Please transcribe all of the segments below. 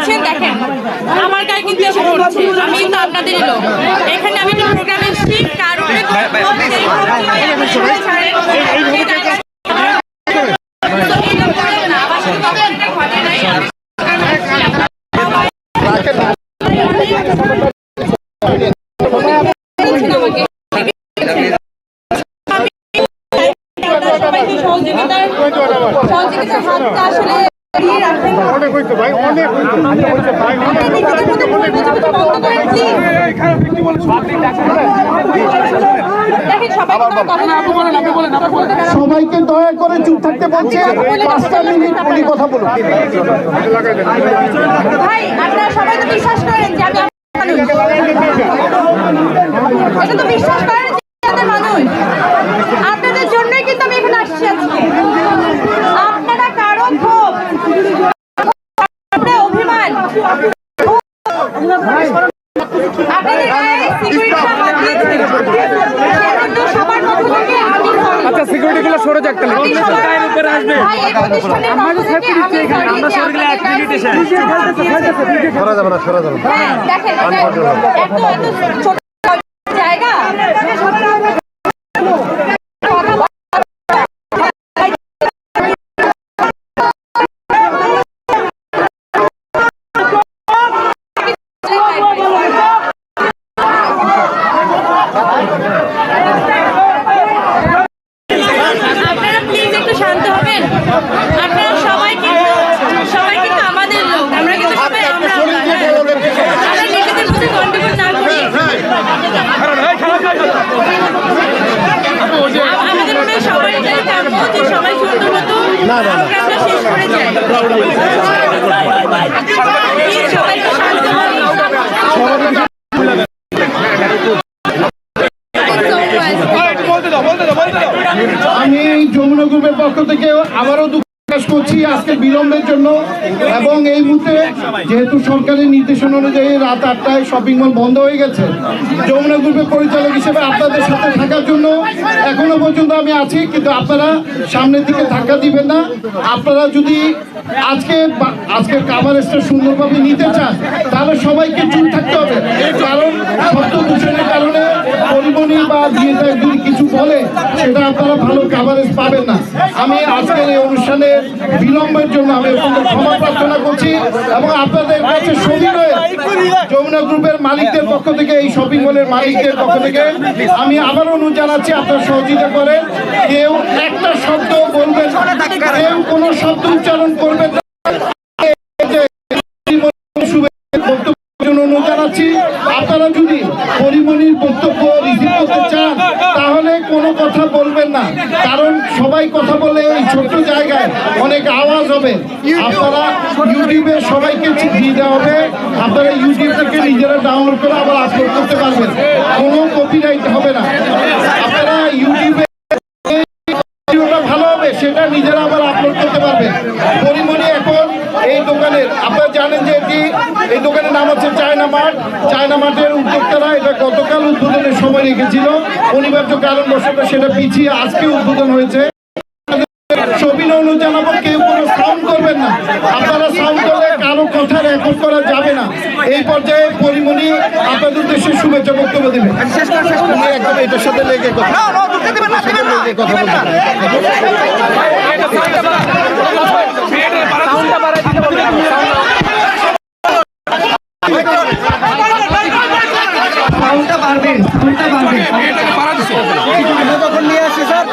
দেখছেন দেখেন আমার গায়ে কিন্তু এসে পড়ছে আমি কিন্তু আপনাদেরই লোক এখানে আমি একটা প্রোগ্রামে এসেছি সহযোগিতার সহযোগিতার হাতটা আসলে এগিয়ে রাখবেন অনেক হইতো ভাই অনেক হইতো ভাই অনেক নিজেদের মধ্যে ভুল বোঝাবুঝি বন্ধ করেন প্লিজ দেখেন সবাই তো কথা না সবাইকে দয়া করে চুপ থাকতে বলছে পাঁচটা মিনিট উনি কথা বলুন। ভাই আপনারা সবাই তো বিশ্বাস করেন যে আমি আপনাদের মানুষ এটা তো বিশ্বাস করেন যে আমি আপনাদের মানুষ আপনাদের জন্যই কিন্তু আমি এখানে আসছি আজকে আপনারা কারও ক্ষোভ আপনাদের অভিমান আপনাদের গায়ে সিকিউরিটিটা হাত দিয়েছে সেজন্য সবার পক্ষ থেকে আমি আচ্ছা সিকিউরিটি গুলো সরে যাক তাহলে। উপরে আসবে। আমরা মিনিট এসে সরা যাবে না সরা যাবে। না দেখেন এত এত আমি যমুনা গ্রুপের পক্ষ থেকে আবারও দুঃখ প্রকাশ করছি আজকে বিলম্বের জন্য এবং এই মুহূর্তে যেহেতু সরকারি নির্দেশনা অনুযায়ী রাত আটটায় শপিং মল বন্ধ হয়ে গেছে, যমুনা গ্রুপের পরিচালক হিসেবে আপনাদের সাথে থাকার জন্য এখনও পর্যন্ত আমি আছি, কিন্তু আপনারা সামনের দিকে ধাক্কা দিবেন না। আপনারা যদি আজকে আজকের কাভারেজটা সুন্দরভাবে নিতে চান, তাহলে সবাইকে চুপ থাকতে হবে, কারণ শব্দ দূষণের কারণে পরিমণি বা যদি কিছু বলে, সেটা আপনারা ভালো কাভারেজ পাবেন না। আমি আজকের এই অনুষ্ঠানে বিলম্বের জন্য আমি ক্ষমা প্রার্থনা করছি এবং আপনাদের কাছে সবিনয়ে যমুনা গ্রুপের মালিকদের পক্ষ থেকে, এই শপিং মলের মালিকদের পক্ষ থেকে আমি আবার অনুরোধ জানাচ্ছি, আপনারা সহযোগিতা করেন। কেউ একটা শব্দ বলবেন কেউ কোনো শব্দ উচ্চারণ করবেন না বক্তব্যের জন্য অনুরোধ জানাচ্ছি আপনারা যদি পরিমণির বক্তব্য রিসিভ করতে চান তাহলে কোনো কথা বলবেন না কারণ সবাই কথা বললে এই ছোট্ট জায়গায় অনেক আওয়াজ হবে। আপনারা ইউটিউবে সবাইকে দিয়ে দেওয়া হবে। আপনারা ইউটিউব থেকে নিজেরা ডাউনলোড করে আবার আপলোড করতে পারবেন। কোনো কপিরাইট হবে না। আপনারা ইউটিউবে এই দোকানের আপনারা জানেন যে এটি এই দোকানের নাম হচ্ছে চায়না মার্ট। চায়না মার্টের উদ্যোক্তারা এটা গতকাল উদ্বোধনের সময় রেখেছিল। অনিবার্য কারণবশত সেটা পিছিয়ে আজকে উদ্বোধন হয়েছে। সবিন অনু জানাব কেউ কোনো সাউন্ড করবেন না। আপনারা সাউন্ড করলে কারও কথা রেকর্ড করা যাবে না। এই পর্যায়ে পরিমণি আপনাদের উদ্দেশ্যে শুভেচ্ছা বক্তব্য দেবেন উনি একদম এটার সাথে লেগে কথা কথা বলবেন সাউন্ডটা বাড়বে সাউন্ডটা বাড়বে যখন নিয়ে আসি স্যার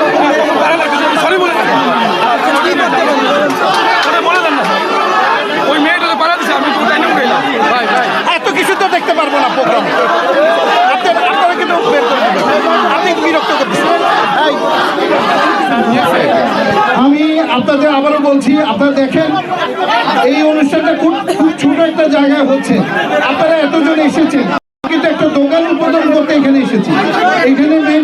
ওই মেয়েটা পারা দিছে আমি তো জানি গেলাম ভাই ভাই এত কিছু তো দেখতে পারব না প্রোগ্রামে আপনারা আপনারা কিন্তু বের করে দেবেন আপনি বিরক্ত করতেছেন এই, আমি আপনাদের আবারও বলছি আপনারা দেখেন এই অনুষ্ঠানটা খুব খুব ছোট একটা জায়গায় হচ্ছে। আপনারা এতজন এসেছেন। কিন্তু একটা দোকান উদ্বোধন করতে এখানে এসেছি। এখানে মেন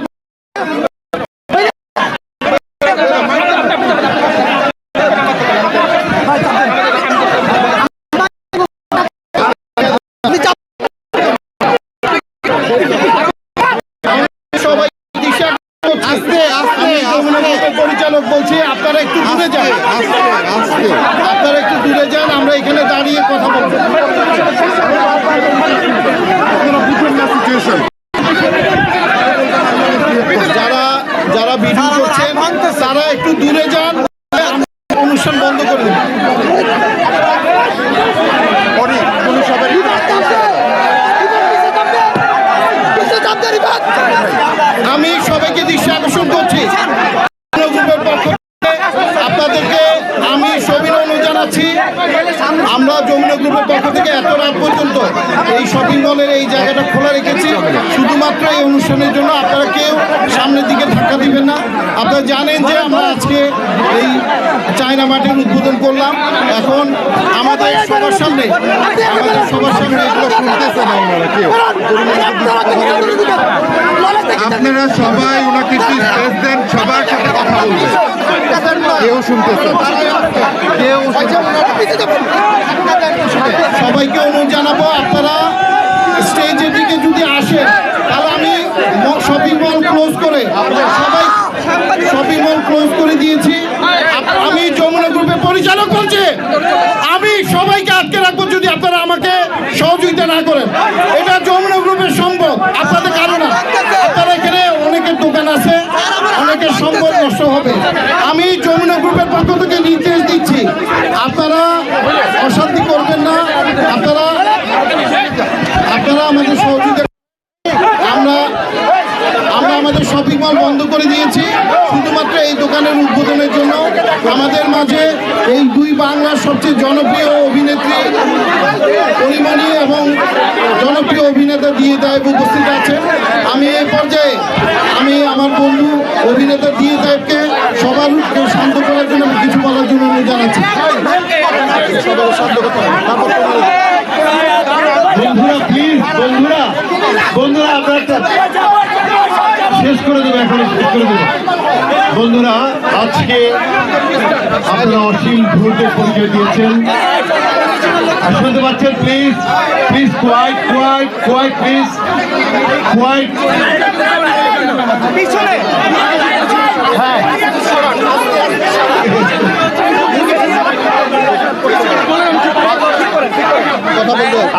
পরিচালক বলছি আপনারা একটু দূরে যান। আপনারা দূরে যান। অনুষ্ঠান বন্ধ করে আমি সবাইকে দৃশ্য আকর্ষণ করছি। আপনাদেরকে আমি সবির অনু জানাচ্ছি। আমরা যমুনা গ্রুপের পক্ষ থেকে এত রাত পর্যন্ত এই শপিং মলের এই জায়গাটা খোলা রেখেছি। শুধুমাত্র এই অনুষ্ঠানের জন্য আপনারা কেউ দিবেন না। আপনারা জানেন যে আমরা আজকে এই চায়না মাটির উদ্বোধন করলাম। এখন আমাদের সবার সামনে, আমাদের সবার সামনে এগুলো কেউ। আপনারা সবাই ওনাকে একটু স্পেস দেন, সবার সাথে কথা বলবেন। কেউ কেউ সবাইকে অনুরোধ জানাব, আপনারা করে সবাই শপিং মল ক্লোজ করে দিয়েছি। আমি যমুনা গ্রুপের পরিচালক বলছি, আমি সবাইকে আটকে রাখব যদি আপনারা আমাকে সহযোগিতা না করেন। এটা যমুনা গ্রুপের সম্ভব আপনাদের কারণ আপনারা এখানে অনেকের দোকান আছে, অনেকের সম্পদ নষ্ট হবে। আমি যমুনা গ্রুপের পক্ষ থেকে নির্দেশ দিচ্ছি, আপনারা অশান্তি করবেন না। আপনারা আপনারা আমাদের সহযোগিতা আমরা আমরা আমাদের শপিং মল বন্ধ করে দিয়েছি শুধুমাত্র এই দোকানের উদ্বোধনের জন্য আমাদের মাঝে এই দুই বাংলার সবচেয়ে জনপ্রিয় অভিনেত্রী পরিমণি এবং জনপ্রিয় অভিনেতা দিয়ে দেব উপস্থিত আছেন। আমি এই পর্যায়ে আমি আমার বন্ধু অভিনেতা দিয়ে দেবকে সবার শান্ত করার জন্য আমি কিছু বলার জন্য আমি জানাচ্ছি। বন্ধুরা প্লিজ বন্ধুরা বন্ধুরা একটা শেষ করে দেবো এখন শেষ করে দেবো বন্ধুরা, আজকে আপনারা অসীম ধৈর্যের পরিচয় দিয়েছেন। শুনতে পাচ্ছেন please please quiet quiet quiet please quiet হ্যাঁ।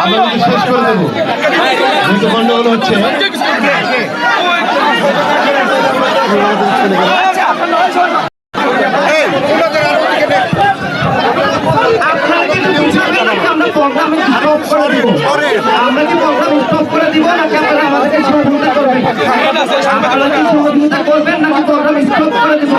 আমরা কিন্তু শেষ করে দেবো। কিন্তু গন্ডগোল হচ্ছে। আমরা কি প্রোগ্রাম স্টপ করে দিব নাকি আপনারা আমাদেরকে সহযোগিতা করবেন আপনারা কি সহযোগিতা করবেন নাকি প্রোগ্রাম স্টপ করে দিব?